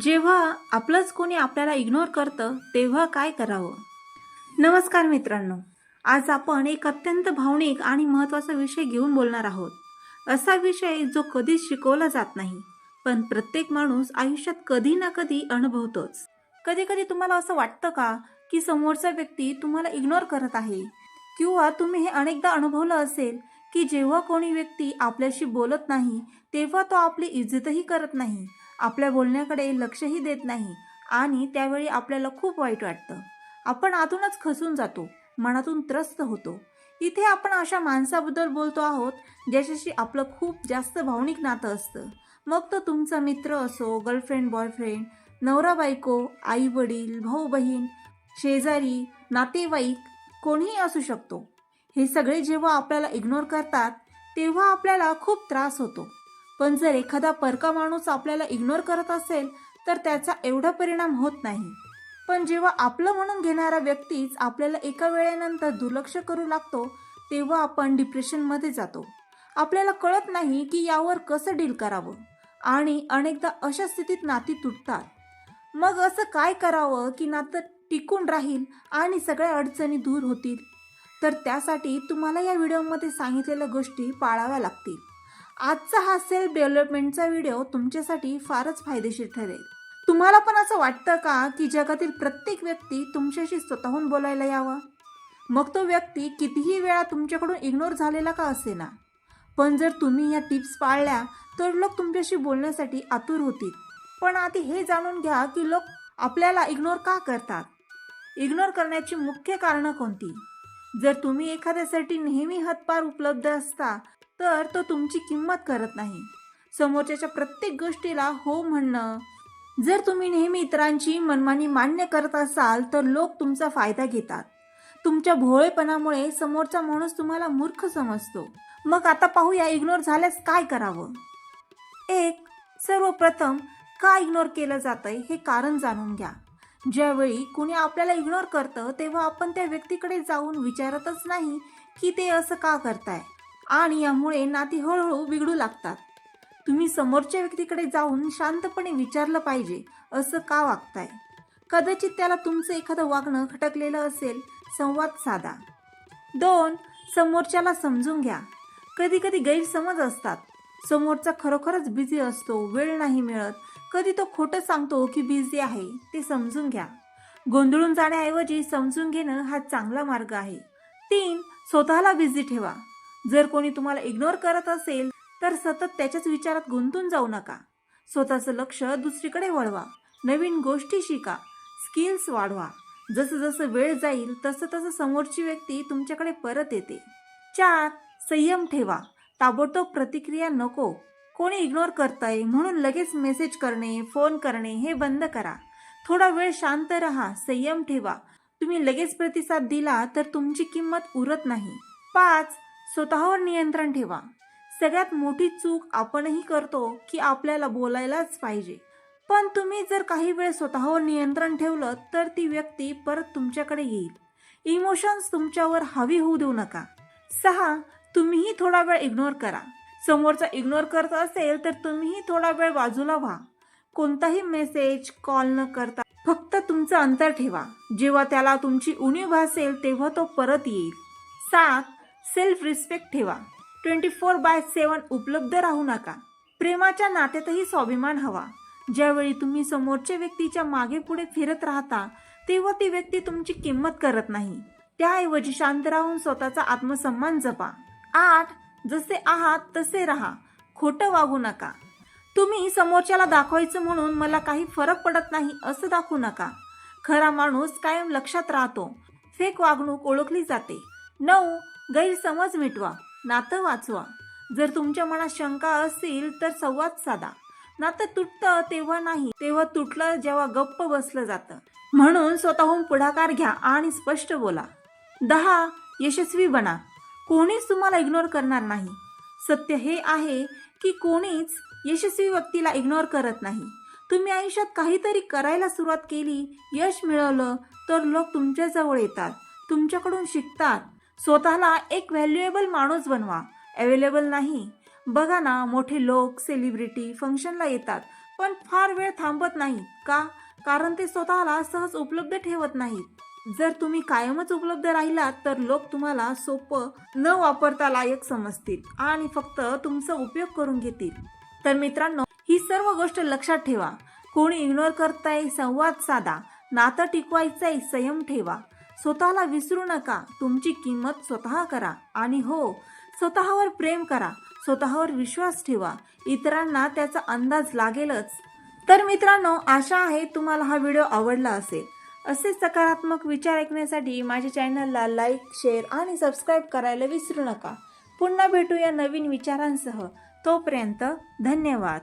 जेव्हा आपलंच कोणी आपल्याला इग्नोर करतं तेव्हा काय करावं? नमस्कार मित्रांनो. आज आपण एक अत्यंत भावनिक आणि महत्त्वाचा विषय घेऊन बोलणार आहोत. असा विषय जो कधीच शिकवला जात नाही पण प्रत्येक माणूस आयुष्यात कधी ना कधी अनुभवतोच. कधी कधी तुम्हाला असं वाटतं का की समोरचा व्यक्ती तुम्हाला इग्नोर करत आहे? किंवा तुम्ही हे अनेकदा अनुभवलं असेल की जेव्हा कोणी व्यक्ती आपल्याशी बोलत नाही तेव्हा तो आपली इज्जतही करत नाही. आपल्या बोलण्याकडे लक्षही देत नाही आणि त्यावेळी आपल्याला खूप वाईट वाटतं. आपण आतूनच खसून जातो मनातून त्रस्त होतो. इथे आपण अशा माणसाबद्दल बोलतो आहोत ज्याच्याशी आपलं खूप जास्त भावनिक नातं असतं. मग तो तुमचा मित्र असो गर्लफ्रेंड बॉयफ्रेंड नवरा बायको आई वडील भाऊ बहीण शेजारी नातेवाईक कोणीही असू शकतो. हे सगळे जेव्हा आपल्याला इग्नोर करतात तेव्हा आपल्याला खूप त्रास होतो. पण जर एखादा परका माणूस आपल्याला इग्नोर करत असेल तर त्याचा एवढा परिणाम होत नाही. पण जेव्हा आपलं म्हणून घेणारा व्यक्तीच आपल्याला एका वेळेनंतर दुर्लक्ष करू लागतो तेव्हा आपण डिप्रेशनमध्ये जातो. आपल्याला कळत नाही की यावर कसं डील करावं. आणि अनेकदा अशा स्थितीत नाती तुटतात. मग असं काय करावं की नातं टिकून राहील आणि सगळ्या अडचणी दूर होतील? तर त्यासाठी तुम्हाला या व्हिडिओमध्ये सांगितलेल्या गोष्टी पाळाव्या लागतील. आजचा हा सेल्फ डेव्हलपमेंटचा व्हिडिओ तुमच्यासाठी फारच फायदेशीर ठरेल. तुम्हाला पण असं वाटतं का की जगातील प्रत्येक व्यक्ती तुमच्याशी स्वतःहून बोलायला यावा? मग तो व्यक्ती कितीही वेळा तुमच्याकडून इग्नोर झालेला का असेना? पण जर तुम्ही या टिप्स पाळल्या तर लोक तुमच्याशी बोलण्यासाठी आतुर होतील. पण आधी हे जाणून घ्या की लोक आपल्याला इग्नोर का करतात? इग्नोर करण्याची मुख्य कारणं कोणती? जर तुम्ही एखाद्यासाठी नेहमी हतपार उपलब्ध असता तर तो तुमची किंमत करत नाही. समोरच्याच्या प्रत्येक गोष्टीला हो म्हणणं. जर तुम्ही नेहमी इतरांची मनमानी मान्य करत असाल तर लोक तुमचा फायदा घेतात. तुमच्या भोळेपणामुळे समोरचा माणूस तुम्हाला मूर्ख समजतो. मग आता पाहूया इग्नोर झाल्यास काय करावं? एक सर्वप्रथम का इग्नोर केलं जातंय हे कारण जाणून घ्या. ज्यावेळी कुणी आपल्याला इग्नोर करतं तेव्हा आपण त्या व्यक्तीकडे जाऊन विचारतच नाही की ते असं का करताय. आणि यामुळे नाती हळूहळू बिघडू लागतात. तुम्ही समोरच्या व्यक्तीकडे जाऊन शांतपणे विचारलं पाहिजे असं का वागताय? कदाचित त्याला तुमचं एखादं वागणं खटकलेलं असेल संवाद साधा. दोन समोरच्याला समजून घ्या. कधी कधी गैरसमज असतात. समोरचा खरोखरच बिझी असतो वेळ नाही मिळत. कधी तो खोटं सांगतो की बिझी आहे ते समजून घ्या. गोंधळून जाण्याऐवजी समजून घेणं हा चांगला मार्ग आहे. तीन स्वतःला बिझी ठेवा. जर कोणी तुम्हाला इग्नोर करत असेल तर सतत त्याच्याच विचारात गुंतून जाऊ नका. स्वतःचं लक्ष दुसरीकडे वळवा. नवीन गोष्टी शिका. स्किल्स वाढवा. जसं जसं वेळ जाईल तसं तसं समोरची व्यक्ती तुमच्याकडे परत येते. चार संयम ठेवा. ताबडतोब प्रतिक्रिया नको. कोणी इग्नोर करताय म्हणून लगेच मेसेज करणे फोन करणे हे बंद करा. थोडा वेळ शांत राहा. संयम ठेवा. तुम्ही लगेच प्रतिसाद दिला तर तुमची किंमत उरत नाही. पाच स्वतःवर नियंत्रण ठेवा. सगळ्यात मोठी चूक आपणही करतो की आपल्याला बोलायलाच पाहिजे. पण तुम्ही जर काही वेळ स्वतःवर नियंत्रण ठेवलं तर ती व्यक्ती परत तुमच्याकडे येईल. इमोशन्स तुमच्यावर हवी होऊ देऊ नका. सहा तुम्हीही थोडा वेळ इग्नोर करा. समोरचा इग्नोर करत असेल तर तुम्हीही थोडा वेळ बाजूला व्हा. कोणताही मेसेज कॉल न करता फक्त तुमचं अंतर ठेवा. जेव्हा त्याला तुमची उणीव भासेल तेव्हा तो परत येईल. सात सेल्फ रिस्पेक्ट ठेवा. ट्वेंटी फोर बाय सेवन उपलब्ध राहू नका. प्रेमाच्या नात्यातही स्वाभिमान हवा. ज्यावेळी तुम्ही समोरच्या व्यक्तीच्या मागे पुढे फिरत राहता तेव्हा ती व्यक्ती तुमची किंमत करत नाही. त्याऐवजी शांत राहून स्वतःचा आत्मसन्मान जपा. आठ जसे आहात तसे राहा. खोटं वागू नका. तुम्ही समोरच्याला दाखवायचं म्हणून मला काही फरक पडत नाही असं दाखवू नका. खरा माणूस कायम लक्षात राहतो. फेक वागणूक ओळखली जाते. नऊ गैरसमज मिटवा नातं वाचवा. जर तुमच्या मनात शंका असतील तर संवाद साधा. नातं तुटतं तेव्हा नाही तेव्हा तुटलं जेव्हा गप्प बसलं जातं. म्हणून स्वतःहून पुढाकार घ्या आणि स्पष्ट बोला. दहा यशस्वी बना. कोणीच तुम्हाला इग्नोर करणार नाही. सत्य हे आहे की कोणीच यशस्वी व्यक्तीला इग्नोर करत नाही. तुम्ही आयुष्यात काहीतरी करायला सुरुवात केली यश मिळवलं तर लोक तुमच्याजवळ येतात तुमच्याकडून शिकतात स्वतःला एक व्हॅल्युएबल माणूस बनवा. अवेलेबल नाही. बघा ना मोठे लोक सेलिब्रिटी फंक्शनला येतात पण फार वेळ थांबत नाहीत का? कारण ते स्वतःला सहज उपलब्ध ठेवत नाहीत. जर तुम्ही कायमच उपलब्ध राहिलात तर लोक तुम्हाला सोपं न वापरता लायक समजतील आणि फक्त तुमचा उपयोग करून घेतील. तर मित्रांनो ही सर्व गोष्ट लक्षात ठेवा. कोणी इग्नोर करताय संवाद साधा. नातं टिकवायचंय संयम ठेवा. स्वतःला विसरू नका. तुमची किंमत स्वतः करा. आणि हो स्वतःवर प्रेम करा. स्वतःवर विश्वास ठेवा. इतरांना त्याचा अंदाज लागेलच. तर मित्रांनो आशा आहे तुम्हाला हा व्हिडिओ आवडला असेल. असे सकारात्मक विचार ऐकण्यासाठी माझ्या चॅनलला लाईक शेअर आणि सबस्क्राईब करायला विसरू नका. पुन्हा भेटूया नवीन विचारांसह. तोपर्यंत धन्यवाद.